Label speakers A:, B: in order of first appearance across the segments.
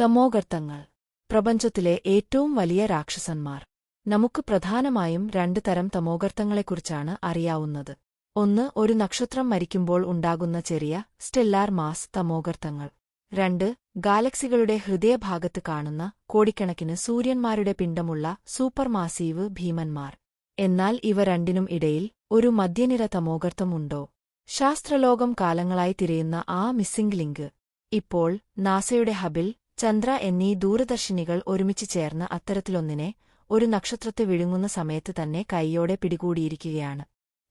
A: തമോഗർത്തങ്ങൾ. പ്രപഞ്ചത്തിലെ ഏറ്റവും വലിയ രാക്ഷസന്മാർ. നമുക്ക് പ്രധാനമായും രണ്ട് തരം തമോഗർത്തങ്ങളെക്കുറിച്ചാണ് അറിയാവുന്നത്. ഒന്ന് ഒരു നക്ഷത്രം മരിക്കുമ്പോൾ ഉണ്ടാകുന്ന ചെറിയ സ്റ്റെല്ലാർ മാസ് തമോഗർത്തങ്ങൾ. രണ്ട് ഗാലക്സികളുടെ ഹൃദയഭാഗത്ത് കാണുന്ന കോടിക്കണക്കിന് സൂര്യന്മാരുടെ പിണ്ടമുള്ള സൂപ്പർമാസീവ് ഭീമന്മാർ. എന്നാൽ ഇവ രണ്ടിനും ഇടയിൽ ഒരു മധ്യനിര തമോഗർത്തമുണ്ടോ ശാസ്ത്രലോകം കാലങ്ങളായി തിരയുന്ന ആ മിസ്സിംഗ് ലിങ്ക്. ഇപ്പോൾ നാസയുടെ ഹബിൽ ചന്ദ്ര എന്നീ ദൂരദർശിനികൾ ഒരുമിച്ച് ചേർന്ന് അത്തരത്തിലൊന്നിനെ ഒരു നക്ഷത്രത്തെ വിഴുങ്ങുന്ന സമയത്ത് തന്നെ കൈയോടെ പിടികൂടിയിരിക്കുകയാണ്.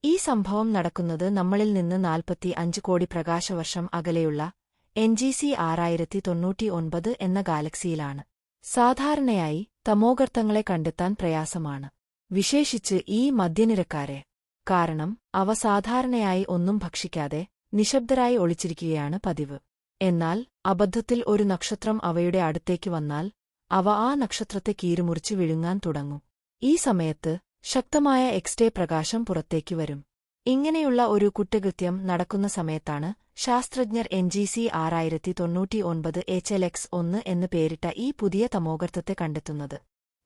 A: ഈ സംഭവം നടക്കുന്നത് നമ്മളിൽ നിന്ന് നാൽപ്പത്തി അഞ്ച് കോടി പ്രകാശവർഷം അകലെയുള്ള എൻ ജി സി ആറായിരത്തി തൊണ്ണൂറ്റി ഒൻപത് എന്ന ഗാലക്സിയിലാണ്. സാധാരണയായി തമോഗർത്തങ്ങളെ കണ്ടെത്താൻ പ്രയാസമാണ്. വിശേഷിച്ച് ഈ മധ്യനിരക്കാരെ കാരണം അവ സാധാരണയായി ഒന്നും ഭക്ഷിക്കാതെ നിശബ്ദരായി ഒളിച്ചിരിക്കുകയാണ് പതിവ്. എന്നാൽ അബദ്ധത്തിൽ ഒരു നക്ഷത്രം അവയുടെ അടുത്തേക്ക് വന്നാൽ അവ ആ നക്ഷത്രത്തെ കീറുമുറിച്ച് വിഴുങ്ങാൻ തുടങ്ങും. ഈ സമയത്ത് ശക്തമായ എക്സ്റേ പ്രകാശം പുറത്തേക്ക് വരും. ഇങ്ങനെയുള്ള ഒരു കുറ്റകൃത്യം നടക്കുന്ന സമയത്താണ് ശാസ്ത്രജ്ഞർ എൻ ജി സി ആറായിരത്തി തൊണ്ണൂറ്റി ഒൻപത് എച്ച് എൽ എക്സ് ഒന്ന് എന്ന് പേരിട്ട ഈ പുതിയ തമോഗർത്തത്തെ കണ്ടെത്തുന്നത്.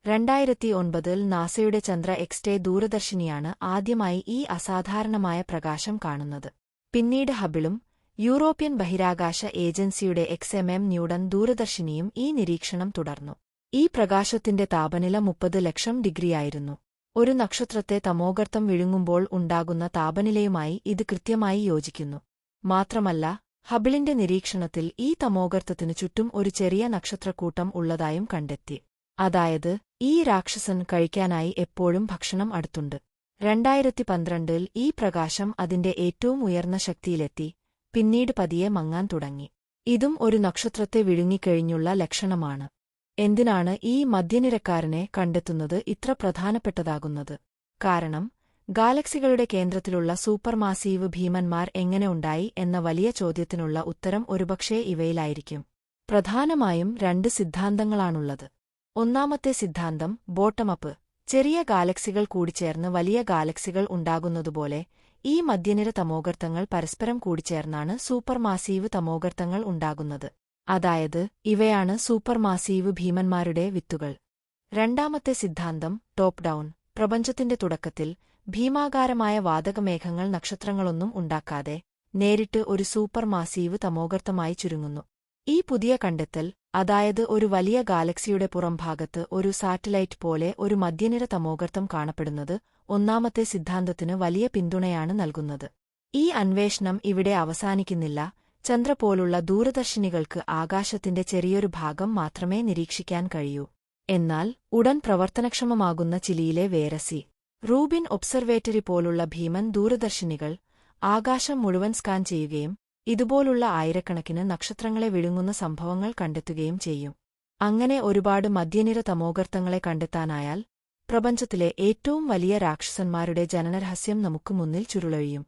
A: രണ്ടായിരത്തി ഒൻപതിൽ നാസയുടെ ചന്ദ്ര എക്സ്റ്റേ ദൂരദർശിനിയാണ് ആദ്യമായി ഈ അസാധാരണമായ പ്രകാശം കാണുന്നത്. പിന്നീട് ഹബിളും യൂറോപ്യൻ ബഹിരാകാശ ഏജൻസിയുടെ എക്സ്എംഎം ന്യൂഡൻ ദൂരദർശിനിയും ഈ നിരീക്ഷണം തുടർന്നു. ഈ പ്രകാശത്തിന്റെ താപനില മുപ്പത് ലക്ഷം ഡിഗ്രിയായിരുന്നു. ഒരു നക്ഷത്രത്തെ തമോഗർത്തം വിഴുങ്ങുമ്പോൾ ഉണ്ടാകുന്ന താപനിലയുമായി ഇത് കൃത്യമായി യോജിക്കുന്നു. മാത്രമല്ല ഹബിളിന്റെ നിരീക്ഷണത്തിൽ ഈ തമോഗർത്തത്തിനു ചുറ്റും ഒരു ചെറിയ നക്ഷത്രക്കൂട്ടം ഉള്ളതായും കണ്ടെത്തി. അതായത് ഈ രാക്ഷസൻ കഴിക്കാനായി എപ്പോഴും ഭക്ഷണം അടുത്തുണ്ട്. രണ്ടായിരത്തി പന്ത്രണ്ടിൽ ഈ പ്രകാശം അതിന്റെ ഏറ്റവും ഉയർന്ന ശക്തിയിലെത്തി. പിന്നീട് പതിയെ മങ്ങാൻ തുടങ്ങി. ഇതും ഒരു നക്ഷത്രത്തെ വിഴുങ്ങിക്കഴിഞ്ഞുള്ള ലക്ഷണമാണ്. എന്തിനാണ് ഈ മധ്യനിരക്കാരനെ കണ്ടെത്തുന്നത് ഇത്ര പ്രധാനപ്പെട്ടതാകുന്നത്? കാരണം ഗാലക്സികളുടെ കേന്ദ്രത്തിലുള്ള സൂപ്പർമാസീവ് ഭീമന്മാർ എങ്ങനെ ഉണ്ടായി എന്ന വലിയ ചോദ്യത്തിനുള്ള ഉത്തരം ഒരുപക്ഷേ ഇവയിലായിരിക്കും. പ്രധാനമായും രണ്ട് സിദ്ധാന്തങ്ങളാണുള്ളത്. ഒന്നാമത്തെ സിദ്ധാന്തം ബോട്ടമപ്പ് ചെറിയ ഗാലക്സികൾ കൂടിച്ചേർന്ന് വലിയ ഗാലക്സികൾ ഉണ്ടാകുന്നതുപോലെ ഈ മധ്യനിര തമോഗർത്തങ്ങൾ പരസ്പരം കൂടിച്ചേർന്നാണ് സൂപ്പർമാസീവ് തമോഗർത്തങ്ങൾ ഉണ്ടാകുന്നത്. അതായത് ഇവയാണ് സൂപ്പർമാസീവ് ഭീമന്മാരുടെ വിത്തുകൾ. രണ്ടാമത്തെ സിദ്ധാന്തം ടോപ്പ് ഡൗൺ പ്രപഞ്ചത്തിന്റെ തുടക്കത്തിൽ ഭീമാകാരമായ വാതകമേഘങ്ങൾ നക്ഷത്രങ്ങളൊന്നും ഉണ്ടാക്കാതെ നേരിട്ട് ഒരു സൂപ്പർമാസീവ് തമോഗർത്തമായി ചുരുങ്ങുന്നു. ഈ പുതിയ കണ്ടെത്തൽ അതായത് ഒരു വലിയ ഗാലക്സിയുടെ പുറംഭാഗത്ത് ഒരു സാറ്റലൈറ്റ് പോലെ ഒരു മധ്യനിര തമോഗർത്തം കാണപ്പെടുന്നത് ഒന്നാമത്തെ സിദ്ധാന്തത്തിന് വലിയ പിന്തുണയാണ് നൽകുന്നത്. ഈ അന്വേഷണം ഇവിടെ അവസാനിക്കുന്നില്ല. ചന്ദ്ര പോലുള്ള ദൂരദർശിനികൾക്ക് ആകാശത്തിന്റെ ചെറിയൊരു ഭാഗം മാത്രമേ നിരീക്ഷിക്കാൻ കഴിയൂ. എന്നാൽ ഉടൻ പ്രവർത്തനക്ഷമമാകുന്ന ചിലിയിലെ വേരസി റൂബിൻ ഒബ്സർവേറ്ററി പോലുള്ള ഭീമൻ ദൂരദർശിനികൾ ആകാശം മുഴുവൻ സ്കാൻ ചെയ്യുകയും ഇതുപോലുള്ള ആയിരക്കണക്കിന് നക്ഷത്രങ്ങളെ വിഴുങ്ങുന്ന സംഭവങ്ങൾ കണ്ടെത്തുകയും ചെയ്യും. അങ്ങനെ ഒരുപാട് മധ്യനിര തമോഗർത്തങ്ങളെ കണ്ടെത്താനായാൽ പ്രപഞ്ചത്തിലെ ഏറ്റവും വലിയ രാക്ഷസന്മാരുടെ ജനനരഹസ്യം നമുക്ക് മുന്നിൽ ചുരുളൊഴിയും.